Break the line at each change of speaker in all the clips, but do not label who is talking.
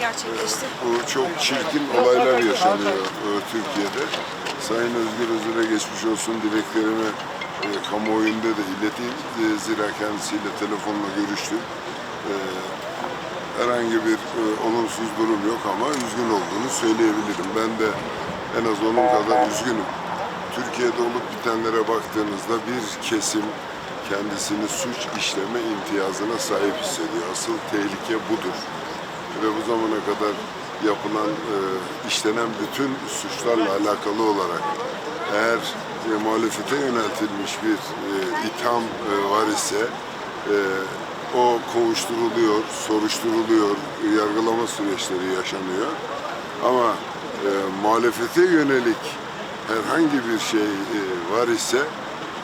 gerçekleşti.
Bu çok çirkin olaylar yaşanıyor e, Türkiye'de. Sayın Özgür Özür'e geçmiş olsun dileklerimi e, kamuoyunda da ileteyim. E, zira kendisiyle telefonla görüştüm. E, herhangi bir e, olumsuz durum yok ama üzgün olduğunu söyleyebilirim. Ben de en az onun kadar üzgünüm. Türkiye'de olup bitenlere baktığınızda bir kesim kendisini suç işleme imtiyazına sahip hissediyor. Asıl tehlike budur. Ve bu zamana kadar yapılan, e, işlenen bütün suçlarla alakalı olarak eğer e, muhalefete yöneltilmiş bir e, itham e, var ise e, o kovuşturuluyor, soruşturuluyor, yargılama süreçleri yaşanıyor. Ama e, muhalefete yönelik herhangi bir şey e, var ise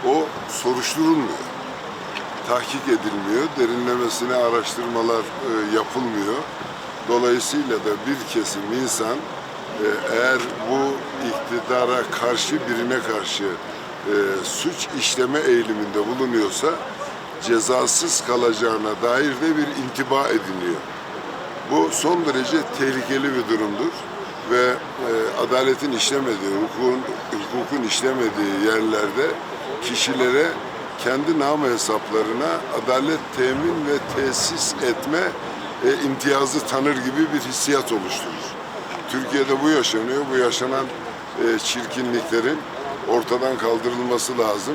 o soruşturulmuyor. Tahkik edilmiyor, derinlemesine araştırmalar e, yapılmıyor. Dolayısıyla da bir kesim insan e, eğer bu iktidara karşı birine karşı e, suç işleme eğiliminde bulunuyorsa cezasız kalacağına dair de bir intiba ediniyor. Bu son derece tehlikeli bir durumdur ve e, adaletin işlemediği, hukukun, hukukun işlemediği yerlerde kişilere kendi namı hesaplarına adalet temin ve tesis etme e, imtiyazı tanır gibi bir hissiyat oluşturur. Türkiye'de bu yaşanıyor. Bu yaşanan e, çirkinliklerin ortadan kaldırılması lazım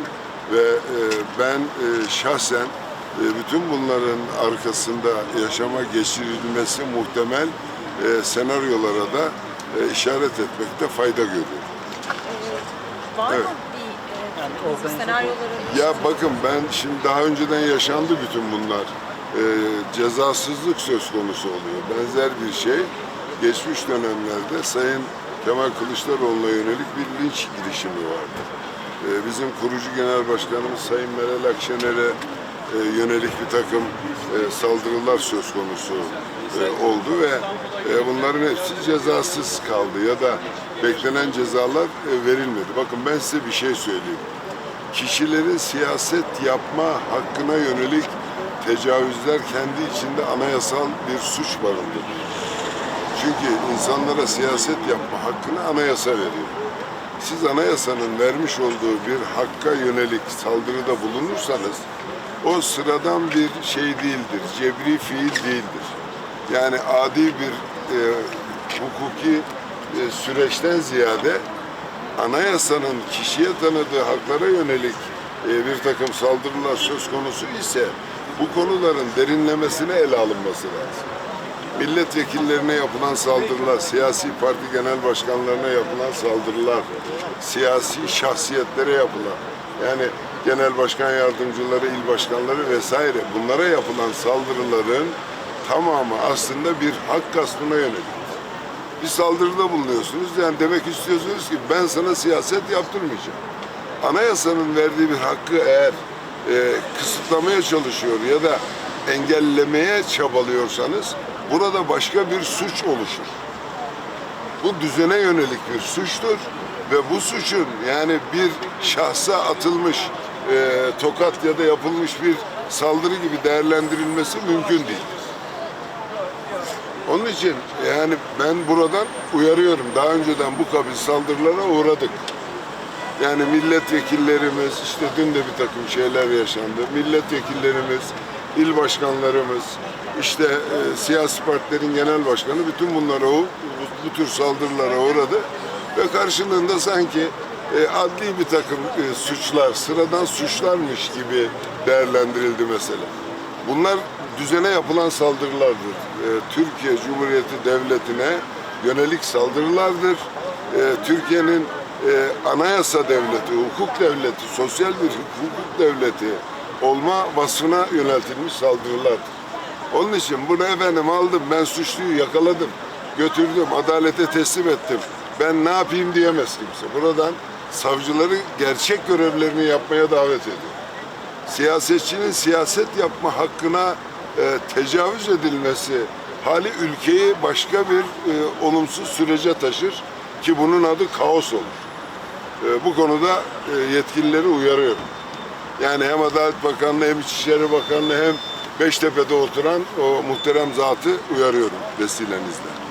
ve e, ben e, şahsen e, bütün bunların arkasında yaşama geçirilmesi muhtemel e, senaryolara da e, işaret etmekte fayda görüyorum.
Var
Evet.
mı bir e, senaryoları?
Ya bakın ben şimdi daha önceden yaşandı bütün bunlar. Ee, cezasızlık söz konusu oluyor. Benzer bir şey geçmiş dönemlerde Sayın Kemal Kılıçdaroğlu'na yönelik bir linç girişimi vardı. Ee, bizim kurucu genel başkanımız Sayın Meral Akşener'e e, yönelik bir takım e, saldırılar söz konusu e, oldu ve e, bunların hepsi cezasız kaldı ya da beklenen cezalar e, verilmedi. Bakın ben size bir şey söyleyeyim kişilerin siyaset yapma hakkına yönelik tecavüzler kendi içinde anayasal bir suç barındırır. Çünkü insanlara siyaset yapma hakkını anayasa veriyor. Siz anayasanın vermiş olduğu bir hakka yönelik saldırıda bulunursanız o sıradan bir şey değildir, cebri fiil değildir. Yani adi bir e, hukuki e, süreçten ziyade anayasanın kişiye tanıdığı haklara yönelik e, bir takım saldırılar söz konusu ise bu konuların derinlemesine ele alınması lazım. Milletvekillerine yapılan saldırılar, siyasi parti genel başkanlarına yapılan saldırılar, siyasi şahsiyetlere yapılan, yani genel başkan yardımcıları, il başkanları vesaire bunlara yapılan saldırıların tamamı aslında bir hak gaspına yönelik bir saldırıda bulunuyorsunuz. Yani demek istiyorsunuz ki ben sana siyaset yaptırmayacağım. Anayasanın verdiği bir hakkı eğer kısıtlamaya çalışıyor ya da engellemeye çabalıyorsanız burada başka bir suç oluşur. Bu düzene yönelik bir suçtur ve bu suçun yani bir şahsa atılmış e, tokat ya da yapılmış bir saldırı gibi değerlendirilmesi mümkün değil. Onun için yani ben buradan uyarıyorum. Daha önceden bu kabil saldırılara uğradık. Yani milletvekillerimiz, işte dün de bir takım şeyler yaşandı. Milletvekillerimiz, il başkanlarımız, işte e, siyasi partilerin genel başkanı bütün bunlara o, bu, bu tür saldırılara uğradı. Ve karşılığında sanki e, adli bir takım e, suçlar, sıradan suçlarmış gibi değerlendirildi mesela. Bunlar düzene yapılan saldırılardır. Ee, Türkiye Cumhuriyeti Devleti'ne yönelik saldırılardır. Ee, Türkiye'nin e, anayasa devleti, hukuk devleti, sosyal bir hukuk devleti olma vasfına yöneltilmiş saldırılardır. Onun için bunu efendim aldım, ben suçluyu yakaladım, götürdüm, adalete teslim ettim. Ben ne yapayım diyemez kimse. Buradan savcıları gerçek görevlerini yapmaya davet ediyor siyasetçinin siyaset yapma hakkına e, tecavüz edilmesi hali ülkeyi başka bir e, olumsuz sürece taşır ki bunun adı kaos olur. E, bu konuda e, yetkilileri uyarıyorum. Yani hem Adalet Bakanlığı hem İçişleri Bakanlığı hem Beştepe'de oturan o muhterem zatı uyarıyorum vesilenizle.